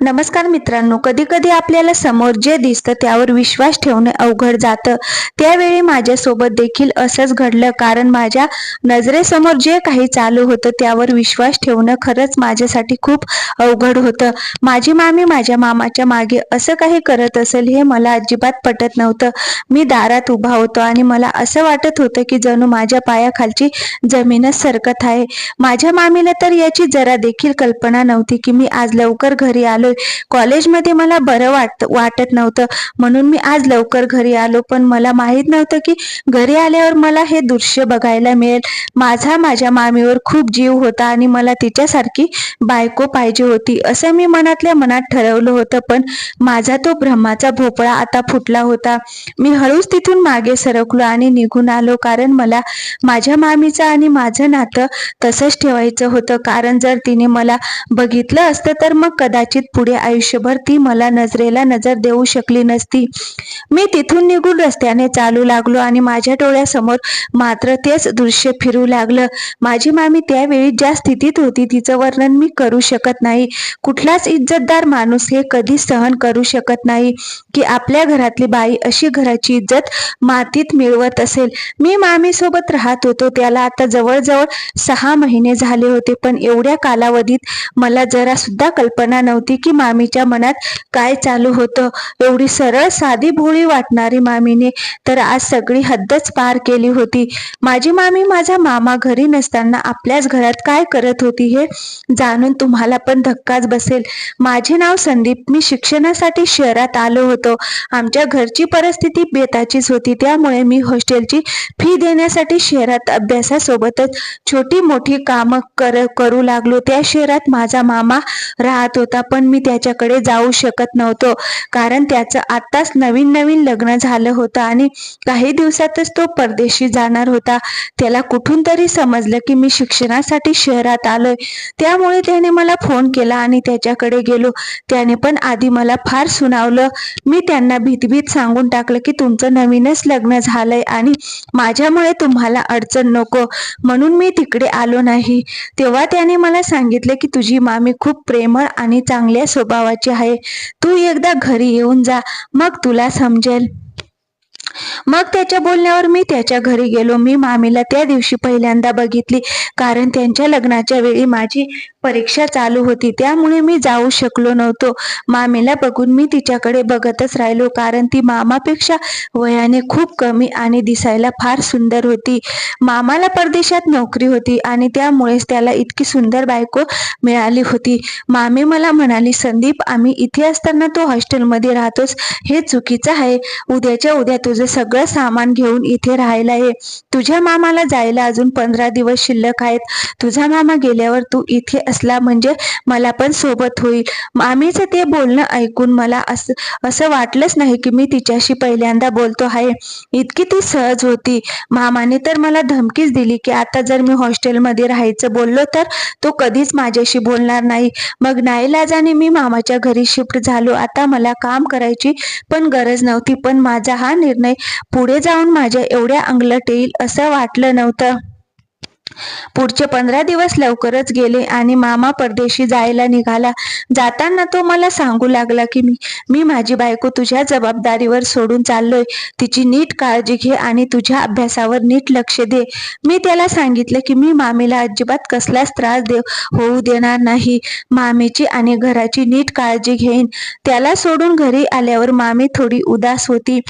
नमस्कार मित्रांनो कधी कधी आपल्याला समोर जे दिसतं त्यावर विश्वास ठेवणे अवघड जातं. त्यावेळी माझ्यासोबत देखील असंच घडलं कारण माझ्या नजरेसमोर जे काही चालू होतं त्यावर विश्वास ठेवणं खरंच माझ्यासाठी खूप अवघड होतं. माझी मामी माझ्या मामाच्या मागे असं काही करत असेल हे मला अजिबात पटत नव्हतं. मी दारात उभा होतो आणि मला असं वाटत होतं की जणू माझ्या पायाखालची जमीनच सरकत आहे. माझ्या मामीला तर याची जरा देखील कल्पना नव्हती की मी आज लवकर घरी आलो आलोय कॉलेजमध्ये मला बरं वाटत वाटत नव्हतं. म्हणून मी आज लवकर घरी आलो. पण मला माहीत नव्हतं की घरी आल्यावर मला हे दृश्य बघायला मिळेल. माझा माझ्या मामीवर खूप जीव होता आणि मला तिच्यासारखी बायको पाहिजे होती. असं मी मनातल्या मनात ठरवलं होतं. पण माझा तो भ्रमाचा भोपळा आता फुटला होता. मी हळूच तिथून मागे सरकलो आणि निघून आलो. कारण मला माझ्या मामीचं आणि माझं नातं तसंच ठेवायचं होतं. कारण जर तिने मला बघितलं असतं तर मग कदाचित पुढे आयुष्यभर ती मला नजरेला नजर देऊ शकली नसती. मी तिथून निघून रस्त्याने चालू लागलो आणि माझ्या डोळ्यासमोर मात्र तेच दृश्य फिरू लागलं. माझी मामी त्यावेळी ज्या स्थितीत होती तिचं वर्णन मी करू शकत नाही. कुठलाच इज्जतदार माणूस हे कधी सहन करू शकत नाही की आपल्या घरातली बाई अशी घराची इज्जत मातीत मिळवत असेल. मी मामी सोबत राहत होतो. त्याला आता जवळजवळ सहा महिने झाले होते. पण एवढ्या कालावधीत मला जरा सुद्धा कल्पना नव्हती की मामीच्या मनात काय चालू होतं? एवढी सरळ साधी भोळी वाटणारी मामीने तर आज सगळी हद्दच पार केली होती. माझी मामी माझा मामा घरी नसताना आपल्याच घरात काय करत होती हे जाणून तुम्हाला पण धक्काच बसेल. माझे नाव संदीप. मी शिक्षणासाठी शहरात आलो होतो. आमच्या घरची परिस्थिती बेताचीच होती. त्यामुळे मी हॉस्टेलची फी देण्यासाठी शहरात अभ्यासासोबतच छोटी मोठी कामं कर करू लागलो. त्या शहरात माझा मामा राहत होता. पण मी मी त्याच्याकडे जाऊ शकत नव्हतो. कारण त्याचं आत्ताच नवीन नवीन लग्न झालं होतं आणि काही दिवसातच तो परदेशी जाणार होता. त्याला कुठून तरी समजलं की मी शिक्षणासाठी शहरात आलोय. त्यामुळे त्याने मला फोन केला आणि त्याच्याकडे गेलो. त्याने पण आधी मला फार सुनावलं. मी त्यांना भीतभीत सांगून टाकलं की तुमचं नवीनच लग्न झालंय आणि माझ्यामुळे तुम्हाला अडचण नको. म्हणून मी तिकडे आलो नाही. तेव्हा त्याने मला सांगितले की तुझी मामी खूप प्रेमळ आणि चांगल्या स्वभावाची आहे. तू एकदा घरी येऊन जा मग तुला समजेल. मग त्याच्या बोलण्यावर मी त्याच्या घरी गेलो. मी मामीला त्या दिवशी पहिल्यांदा बघितली कारण त्यांच्या लग्नाच्या वेळी माझी परीक्षा चालू होती. त्यामुळे मी जाऊ शकलो नव्हतो. मामीला बघून मी तिच्याकडे बघतच राहिलो कारण ती मामापेक्षा वयाने खूप कमी आणि दिसायला फार सुंदर होती. मामाला परदेशात नोकरी होती आणि त्यामुळेच त्याला इतकी सुंदर बायको मिळाली होती. मामी मला म्हणाली संदीप आम्ही इथे असताना तो हॉस्टेलमध्ये राहतोस. हे चुकीचं आहे. उद्याच्या उद्या तुझं सगळं सामान घेऊन इथे राहायला ये. तुझ्या मामाला जायला अजून पंधरा दिवस शिल्लक आहेत. तुझा मामा गेल्यावर तू इथे असला म्हणजे मला पण सोबत होईल. मामीचं ते बोलणं ऐकून मला असं असं वाटलंच नाही की मी तिच्याशी पहिल्यांदा बोलतो आहे. इतकी ती सहज होती. मामाने तर मला धमकीच दिली की आता जर मी हॉस्टेलमध्ये राहायचं बोललो तर तो कधीच माझ्याशी बोलणार नाही. मग नाईलाजाने मी मामाच्या घरी शिफ्ट झालो. आता मला काम करायची पण गरज नव्हती. पण माझा हा निर्णय पुढे जाऊन माझ्या एवढ्या अंगलट येईल असं वाटलं नव्हतं. पुढचे पंधरा दिवस लवकरच गेले आणि मामा परदेशी जायला निघाला. जाताना तो मला सांगू लागला की मी मी माझी बायको तुझ्या जबाबदारीवर सोडून चाललोय. तिची नीट काळजी घे आणि तुझ्या अभ्यासावर नीट लक्ष दे. मी त्याला सांगितलं की मी मामीला अजिबात कसलाच त्रास देव होऊ देणार नाही. मामीची आणि घराची नीट काळजी घेईन. त्याला सोडून घरी आल्यावर मामी थोडी उदास होती.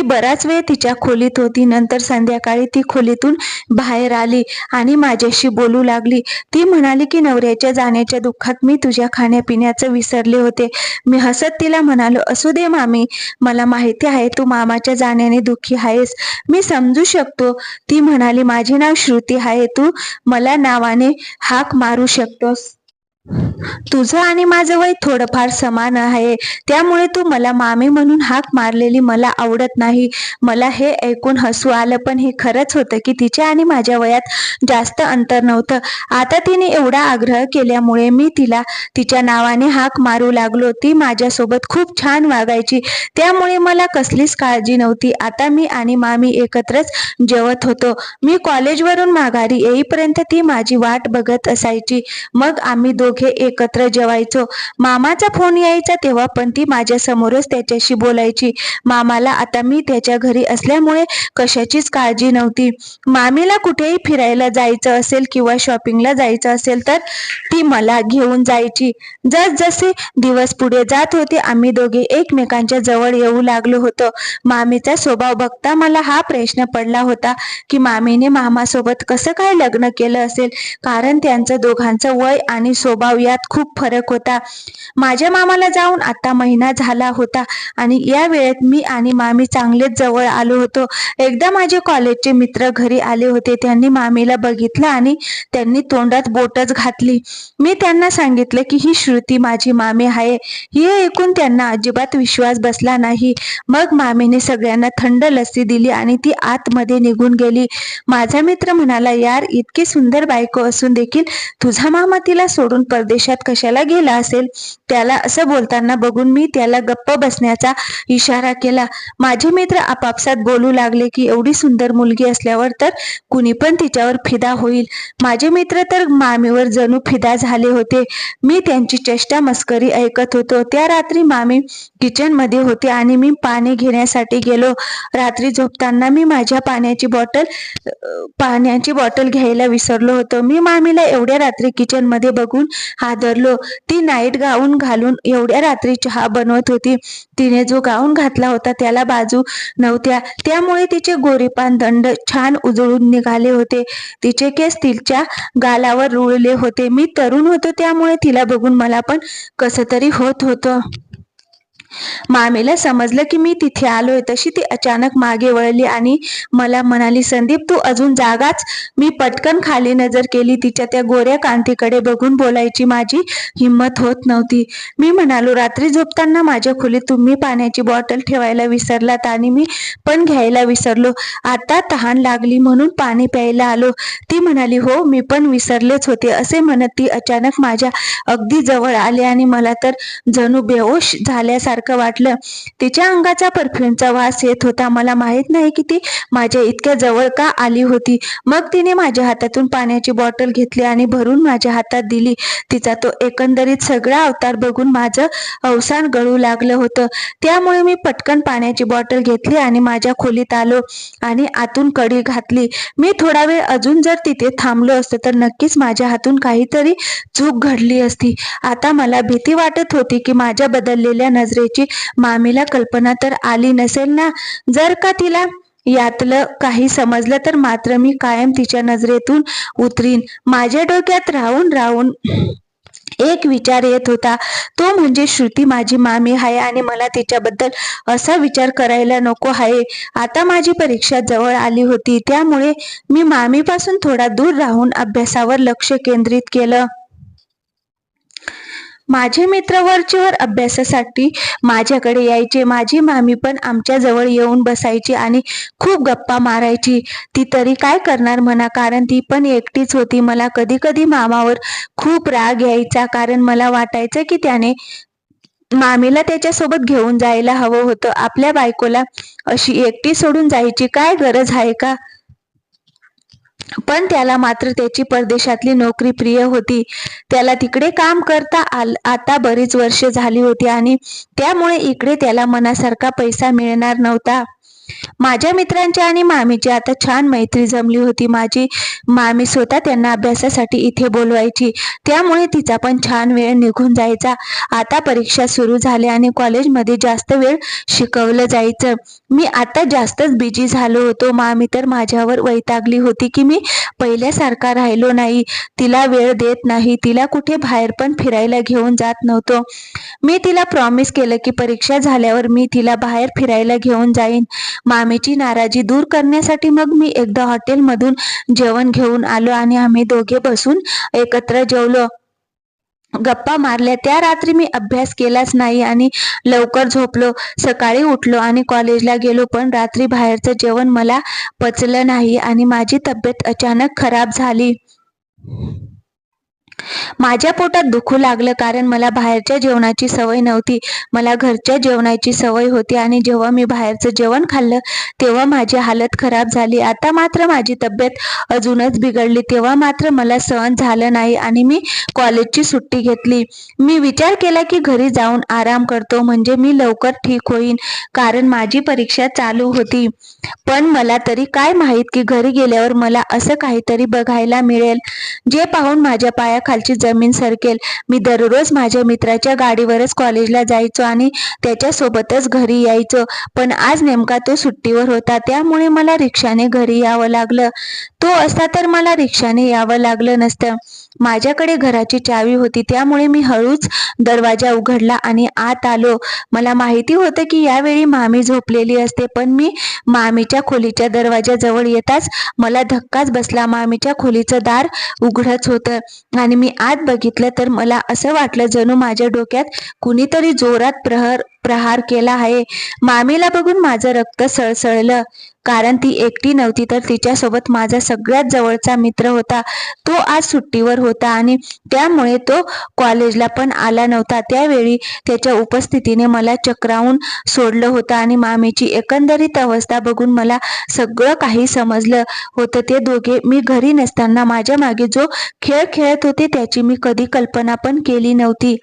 ती बराच वेळ तिच्या खोलीत होती. नंतर संध्याकाळी ती खोलीतून बाहेर आली आणि माझ्याशी बोलू लागली. ती म्हणाली की नवऱ्याच्या जाण्याच्या दुःखात मी तुझ्या खाण्यापिण्याचं विसरले होते. मी हसत तिला म्हणालो असू दे मामी मला माहिती आहे तू मामाच्या जाण्याने दुःखी आहेस. मी समजू शकतो. ती म्हणाली माझे नाव श्रुती आहे. तू मला नावाने हाक मारू शकतोस. तुझं आणि माझं वय थोडंफार समान आहे. त्यामुळे तू मला मामी म्हणून हाक मारलेली मला आवडत नाही. मला हे ऐकून हसू आलं पण हे खरंच होतं की तिच्या आणि माझ्या वयात जास्त अंतर नव्हतं. आता तिने एवढा आग्रह केल्यामुळे मी तिला तिच्या नावाने हाक मारू लागलो. ती माझ्यासोबत खूप छान वागायची. त्यामुळे मला कसलीच काळजी नव्हती. आता मी आणि मामी एकत्रच जेवत होतो. मी कॉलेजवरून माघारी येईपर्यंत ती माझी वाट बघत असायची. मग आम्ही दोघे दोघे एकत्र जेवायचो. मामाचा फोन यायचा तेव्हा पण ती माझ्या समोरच त्याच्याशी बोलायची. मामाला आता मी त्याच्या घरी असल्यामुळे कशाचीच काळजी नव्हती. मामीला कुठेही फिरायला जायचं असेल किंवा शॉपिंगला जायचं असेल तर ती मला घेऊन जायची. जसजसे दिवस पुढे जात होते आम्ही दोघे एकमेकांच्या जवळ येऊ लागलो होतो. मामीचा स्वभाव बघता मला हा प्रश्न पडला होता की मामीने मामासोबत कसं काय लग्न केलं असेल? कारण त्यांचं दोघांचं वय आणि स्वभाव यात खूप फरक होता. माझ्या मामाला जाऊन आता महिना झाला होता आणि या वेळेत मी आणि मामी चांगलेच जवळ आलो होतो. एकदा माझे कॉलेजचे मित्र घरी आले होते. त्यांनी मामीला बघितलं आणि त्यांनी तोंडात बोटच घातली. मी त्यांना सांगितलं की ही श्रुती माझी मामी आहे. हे ऐकून त्यांना अजिबात विश्वास बसला नाही. मग मामीने सगळ्यांना थंड लस्सी दिली आणि ती आतमध्ये निघून गेली. माझा मित्र म्हणाला यार इतकी सुंदर बायको असून देखील तुझा मामा तिला सोडून परदेशात कशाला गेला असेल? त्याला असं बोलताना बघून मी त्याला गप्प बसण्याचा इशारा केला. माझे मित्र आपापसात बोलू लागले की एवढी सुंदर मुलगी असल्यावर तर कुणी पण तिच्यावर फिदा होईल. माझे मित्र तर मामीवर जणू फिदा झाले होते. मी त्यांची चेष्टा मस्करी ऐकत होतो. त्या रात्री मामी किचनमध्ये होते आणि मी पाणी घेण्यासाठी गेलो. रात्री झोपताना मी माझ्या पाण्याची बॉटल पाण्याची बॉटल घ्यायला विसरलो होतो. मी मामीला एवढ्या रात्री किचनमध्ये बघून हादरलो. ती नाईट गाऊन घालून एवढ्या रात्री चहा बनवत होती. तिने जो गाऊन घातला होता त्याला बाजू नव्हत्या. त्यामुळे तिचे गोरीपान दंड छान उजळून निघाले होते. तिचे केस तिच्या गालावर रुळले होते. मी तरुण होतो त्यामुळे तिला बघून मला पण कस तरी होत होतं. मामीला समजलं की मी तिथे आलोय तशी ती अचानक मागे वळली आणि मला म्हणाली संदीप तू अजून जागाच? मी पटकन खाली नजर केली तिच्या त्या गोऱ्या कांतीकडे बघून बोलायची माझी हिंमत होत नव्हती. मी म्हणालो रात्री झोपताना माझ्या खोलीत तुम्ही पाण्याची बॉटल ठेवायला विसरलात आणि मी पण घ्यायला विसरलो. आता तहान लागली म्हणून पाणी प्यायला आलो. ती म्हणाली हो मी पण विसरलेच होते असे म्हणत ती अचानक माझ्या अगदी जवळ आले आणि मला तर जणू बेहोश झाल्यासारखं वाटलं. तिच्या अंगाचा परफ्यूमचा वास येत होता. मला माहीत नाही की ती माझ्या इतक्या जवळ का आली होती. मग तिने माझ्या हातातून पाण्याची बॉटल घेतली आणि भरून माझ्या हातात दिली. तिचा तो एकंदरीत सगळा अवतार बघून माझं अवसान गळू लागलं होतं. त्यामुळे मी पटकन पाण्याची बॉटल घेतली आणि माझ्या खोलीत आलो आणि आतून कडी घातली. मी थोडा वेळ अजून जर तिथे थांबलो असतो तर नक्कीच माझ्या हातून काहीतरी चूक घडली असती. आता मला भीती वाटत होती की माझ्या बदललेल्या नजरेची मामीला कल्पना तर आली नसेल ना? जर का तिला यातलं काही समजलं तर मात्र मी कायम तिच्या नजरेतून उतरीन. माझ्या डोक्यात राहून राहून एक विचार येत होता. तो म्हणजे श्रुती माझी मामी आहे आणि मला तिच्याबद्दल असा विचार करायला नको आहे आता माझी परीक्षा जवळ आली होती. त्यामुळे मी मामीपासून थोडा दूर राहून अभ्यासावर लक्ष केंद्रित केलं. माझे मित्र वरचेवर अभ्यासासाठी माझ्याकडे यायचे. माझी मामी पण आमच्या जवळ येऊन बसायची आणि खूप गप्पा मारायची. ती तरी काय करणार म्हणा कारण ती पण एकटीच होती. मला कधी कधी मामावर खूप राग यायचा कारण मला वाटायचं की त्याने मामीला त्याच्यासोबत घेऊन जायला हवं होतं. आपल्या बायकोला अशी एकटी सोडून जायची काय गरज आहे का? पण त्याला मात्र त्याची परदेशातली नोकरी प्रिय होती. त्याला तिकडे काम करता आल आता बरीच वर्ष झाली होती आणि त्यामुळे इकडे त्याला मनासारखा पैसा मिळणार नव्हता. माझ्या मित्रांची आणि मामीची आता छान मैत्री जमली होती. माझी मामी स्वतः त्यांना अभ्यासासाठी इथे बोलवायची. त्यामुळे तिचा पण छान वेळ निघून जायचा. आता परीक्षा सुरू झाल्या आणि कॉलेजमध्ये जास्त वेळ शिकवलं जायचं. मी आता जास्तच बिजी झालो होतो. मामी तर माझ्यावर वैतागली होती की मी पहिल्यासारखा राहिलो नाही. तिला वेळ देत नाही. तिला कुठे बाहेर पण फिरायला घेऊन जात नव्हतो. मी तिला प्रॉमिस केलं की परीक्षा झाल्यावर मी तिला बाहेर फिरायला घेऊन जाईन. मामीची नाराजी दूर करण्यासाठी मग मी एकदा हॉटेलमधून जेवण घेऊन आलो आणि आम्ही दोघे बसून एकत्र जेवलो. गप्पा मारल्या. त्या रात्री मी अभ्यास केलाच नाही आणि लवकर झोपलो. सकाळी उठलो आणि कॉलेजला गेलो पण रात्री बाहेरचं जेवण मला पचलं नाही आणि माझी तब्येत अचानक खराब झाली. माझ्या पोटात दुखू लागलं कारण मला बाहेरच्या जेवणाची सवय नव्हती. मला घरच्या जेवणाची सवय होती आणि जेव्हा मी बाहेरचं जेवण खाल्लं तेव्हा माझी हालत खराब झाली. आता मात्र माझी तब्येत अजूनच बिघडली. तेव्हा मात्र मला सहन झालं नाही आणि मी कॉलेजची सुट्टी घेतली. मी विचार केला की घरी जाऊन आराम करतो म्हणजे मी लवकर ठीक होईन कारण माझी परीक्षा चालू होती. पण मला तरी काय माहीत की घरी गेल्यावर मला असं काहीतरी बघायला मिळेल. जे पाहून माझ्या पाया खालची जमीन सरकेल. मी दररोज माझ्या मित्राच्या गाडीवरच कॉलेजला जायचो आणि त्याच्यासोबतच घरी यायचो. पण आज नेमका तो सुट्टीवर होता त्यामुळे मला रिक्षाने घरी यावं लागलं. तो असता तर मला रिक्षाने यावं लागलं नसतं. माझ्याकडे घराची चावी होती त्यामुळे मी हळूच दरवाजा उघडला आणि आत आलो. मला माहिती होतं की यावेळी मामी झोपलेली असते पण मी मामीच्या खोलीच्या दरवाजाजवळ येताच मला धक्काच बसला. मामीच्या खोलीचं दार उघडच होतं आणि मी आत बघितलं तर मला असं वाटलं जणू माझ्या डोक्यात कुणीतरी जोरात प्रहर प्रहार केला आहे. मामीला बघून माझं रक्त सळसळलं. कारण ती एकटी नव्हती तर तिच्यासोबत माझा सगळ्यात जवळचा मित्र होता. तो आज सुट्टीवर होता आणि त्यामुळे तो कॉलेजला पण आला नव्हता. त्यावेळी त्याच्या उपस्थितीने मला चक्रावून सोडलं होतं आणि मामीची एकंदरीत अवस्था बघून मला सगळं काही समजलं होतं. ते दोघे मी घरी नसताना माझ्या मागे जो खेळ खेळत होते त्याची मी कधी कल्पना पण केली नव्हती.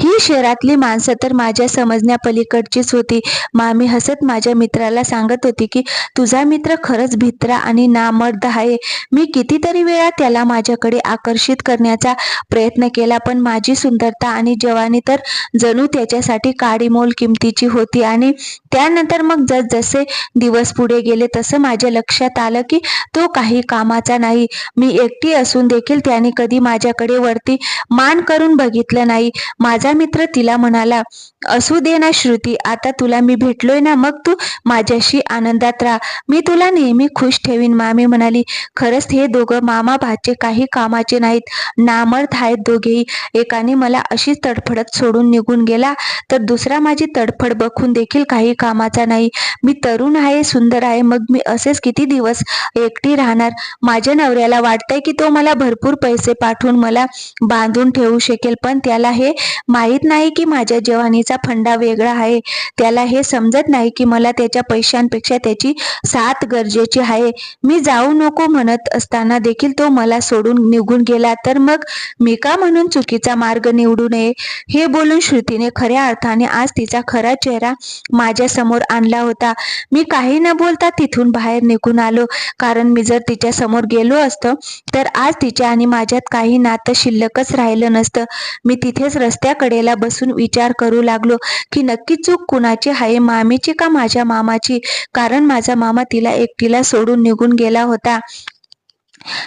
ही शहरातली माणसं तर माझ्या समजण्या पलीकडचीच होती. मामी हसत माझ्या मित्राला सांगत होती की तुझा मित्र खरंच भित्रा आणि नामर्द आहे. मी कितीतरी वेळा त्याला माझ्याकडे आकर्षित करण्याचा प्रयत्न केला पण माझी सुंदरता आणि जवानी तर जणू त्याच्यासाठी काडीमोल किमतीची होती आणि त्यानंतर मग जसजसे दिवस पुढे गेले तसं माझ्या लक्षात आलं की तो काही कामाचा नाही. मी एकटी असून देखील त्याने कधी माझ्याकडे वरती मान करून बघितलं नाही. माझा मित्र तिला म्हणाला असू दे ना श्रुती आता तुला मी भेटलोय ना मग तू माझ्याशी आनंदात राहा. मी तुला नेहमी खुश ठेवीन मामी म्हणाली. खरंच हे दोघं मामा भाचे काही कामाचे नाहीत. नामर्थ आहेत दोघेही. एकाने मला अशीच तडफडत सोडून निघून गेला तर दुसरा माझी तडफड बघून देखील काही कामाचा नाही. मी तरुण आहे सुंदर आहे मग मी असेच किती दिवस एकटी राहणार? माझ्या नवऱ्याला वाटतंय की तो मला भरपूर पैसे पाठवून मला बांधून ठेवू शकेल पण त्याला हे माहीत नाही की माझ्या जवानीचा फंडा वेगळा आहे. त्याला हे समजत नाही की मला त्याच्या पैशांपेक्षा त्याची साथ गरजेची आहे. मी जाऊ नको म्हणत असताना देखील तो मला सोडून निघून गेला तर मग मी का म्हणून चुकीचा मार्ग निवडू नये? हे बोलून श्रुतीने खऱ्या अर्थाने आज तिचा खरा चेहरा माझ्यासमोर आणला होता. मी काही न बोलता तिथून बाहेर निघून आलो. कारण मी जर तिच्या समोर गेलो असतो तर आज तिच्या आणि माझ्यात काही नातं शिल्लकच राहिलं नसतं. मी तिथेच रस्त्याकडेला बसून विचार करू लागलो की नक्की चूक कुणाची आहे मामीची का माझ्या मामाची? कारण माझा मामा तिला एकटीला सोडून निघून गेला होता.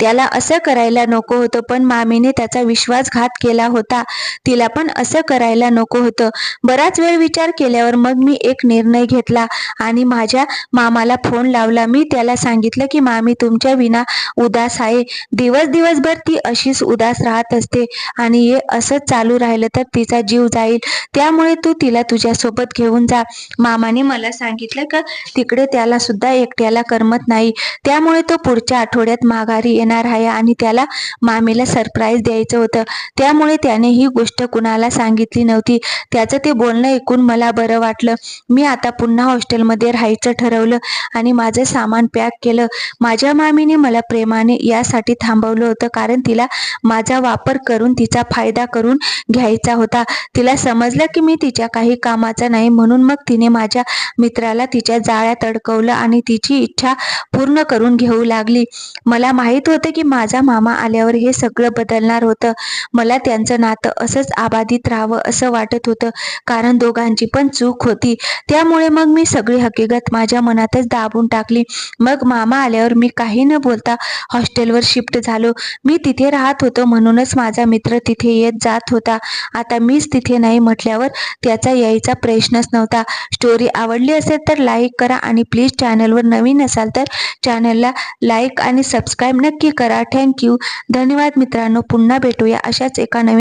त्याला असं करायला नको होतं पण मामीने त्याचा विश्वासघात केला होता. तिला पण असं करायला नको होतं. बराच वेळ विचार केल्यावर मग मी एक निर्णय घेतला आणि माझ्या मामाला फोन लावला. मी त्याला सांगितलं की मामी तुमच्या विना उदास आहे. दिवस दिवसभर ती अशीच उदास राहत असते आणि हे असंच चालू राहिलं तर तिचा जीव जाईल. त्यामुळे तू तिला तुझ्यासोबत घेऊन जा. मामाने मला सांगितलं का तिकडे त्याला सुद्धा एकट्याला करमत नाही. त्यामुळे तो पुढच्या आठवड्यात मागा घरी येणार आहे आणि त्याला मामीला सरप्राईज द्यायचं होतं. त्यामुळे त्याने ही गोष्ट कुणाला सांगितली नव्हती. त्याचं ते बोलणं ऐकून मला बरं वाटलं. मी आता पुन्हा हॉस्टेलमध्ये राहायचं ठरवलं आणि माझं सामान पॅक केलं. माझ्या मामीने मला प्रेमाने यासाठी थांबवलं होतं कारण तिला माझा वापर करून तिचा फायदा करून घ्यायचा होता. तिला समजलं की मी तिच्या काही कामाचा नाही म्हणून मग तिने माझ्या मित्राला तिच्या जाळ्यात अडकवलं आणि तिची इच्छा पूर्ण करून घेऊ लागली. मला माहीत होतं की माझा मामा आल्यावर हे सगळं बदलणार होतं. मला त्यांचं नातं असंच आबाधित राहावं असं वाटत होतं. कारण दोघांची पण चूक होती. त्यामुळे मग मी सगळी हकीकत माझ्या मनातच दाबून टाकली. मग मामा आल्यावर मी काही न बोलता हॉस्टेलवर शिफ्ट झालो. मी तिथे राहत होतो म्हणूनच माझा मित्र तिथे येत जात होता. आता मीच तिथे नाही म्हटल्यावर त्याचा यायचा प्रश्नच नव्हता. स्टोरी आवडली असेल तर लाईक करा आणि प्लीज चॅनलवर नवीन असाल तर चॅनलला लाईक आणि सबस्क्राईब नक्की करा थँक्यू धन्यवाद मित्रांनो. पुन्हा भेटूया अशाच एका नवीन